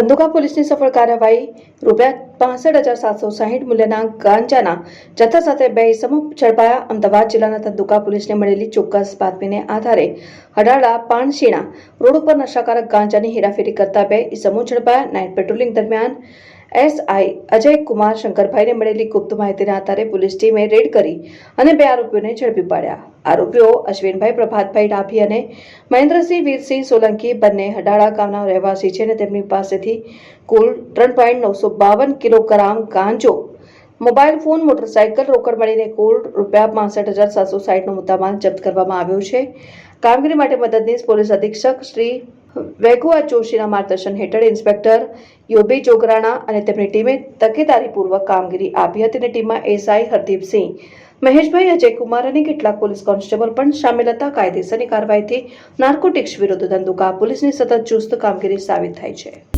ધંધુકા પોલીસની સફળ કાર્યવાહી રૂપિયા પાસઠ હજાર સાતસો સાહીઠ મૂલ્યના ગાંજાના જથ્થા સાથે બે ઇસમો ઝડપાયા. અમદાવાદ જિલ્લાના ધંધુકા પોલીસને મળેલી ચોક્કસ બાતમીને આધારે હડાળા પાણશીણા રોડ ઉપર નશાકારક ગાંજાની હેરાફેરી કરતા બે ઇસમો ઝડપાયા. નાઇટ પેટ્રોલિંગ દરમિયાન એસઆઈ અજય કુમાર શંકરભાઈને મળેલી ગુપ્ત માહિતીના આધારે પોલીસ ટીમે રેડ કરી અને બે આરોપીઓને ઝડપી પાડ્યા. આરોપીઓ અશ્વિનભાઈ, પ્રભાતભાઈ ડાભી અને મહેન્દ્રસિંહ, વીરસિંહ સોલંકી બંને હડાળા ગામના રહેવાસી છે અને તેમની પાસેથી કુલ ત્રણ પોઈન્ટ નવસો બાવન કિલોગ્રામ ગાંજો, મોબાઈલ ફોન, મોટરસાયકલ રોકડ મળીને કુલ રૂપિયા પાસઠ હજાર સાતસો સાઠનો મુદ્દામાલ જપ્ત કરવામાં આવ્યો છે. કામગીરી માટે મદદનીશ પોલીસ અધિક્ષક શ્રી વેગુઆ જોશીના માર્ગદર્શન હેઠળ ઇન્સ્પેક્ટર યોબી જોગરાણા અને તેમની ટીમે તકેદારીપૂર્વક કામગીરી આપી હતી અને ટીમમાં એસઆઈ હરદીપસિંહ મહેશભાઈ અજયકુમાર અને કેટલાક પોલીસ કોન્સ્ટેબલ પણ સામેલ હતા. કાયદેસરની કાર્યવાહીથી નાર્કોટિક્સ વિરુદ્ધ ધંધુકા પોલીસની સતત ચુસ્ત કામગીરી સાબિત થાય છે.